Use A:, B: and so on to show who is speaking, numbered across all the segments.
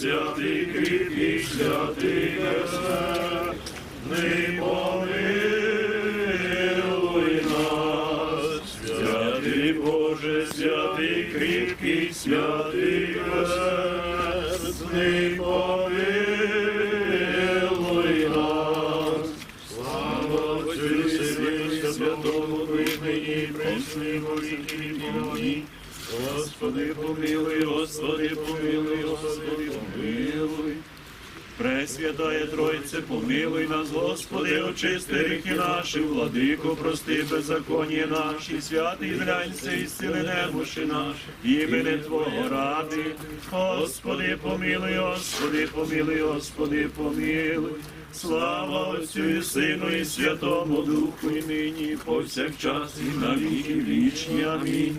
A: святий, кріпкий, святий, безсмертний, помилуй нас. Святий Боже, святий, кріпкий, святий, безсмертний, помилуй нас. Слава Отцю і Сину і Святому Духу, і пресни віки віки. Господи, помилуй, Господи, помилуй, Господи, помилуй. Пресвятає Тройце, помилуй нас, Господи, очисти гріхи наші, владико, прости беззаконня наші, святий зглянься і сили немощі наші, імени Твого ради. Господи, помилуй, Господи, помилуй, Господи, помилуй. Слава Отцю і Сину, і Святому Духу, і нині, і повсякчас, і на віки вічні. Амінь.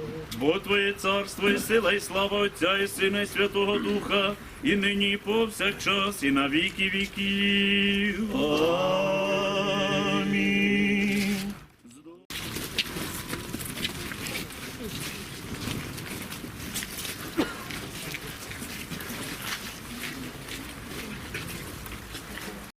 A: Бо Твоє царство і сила, і слава Отця, і Сина, і Святого Духа, і нині, і повсякчас, і на віки віків. Амінь.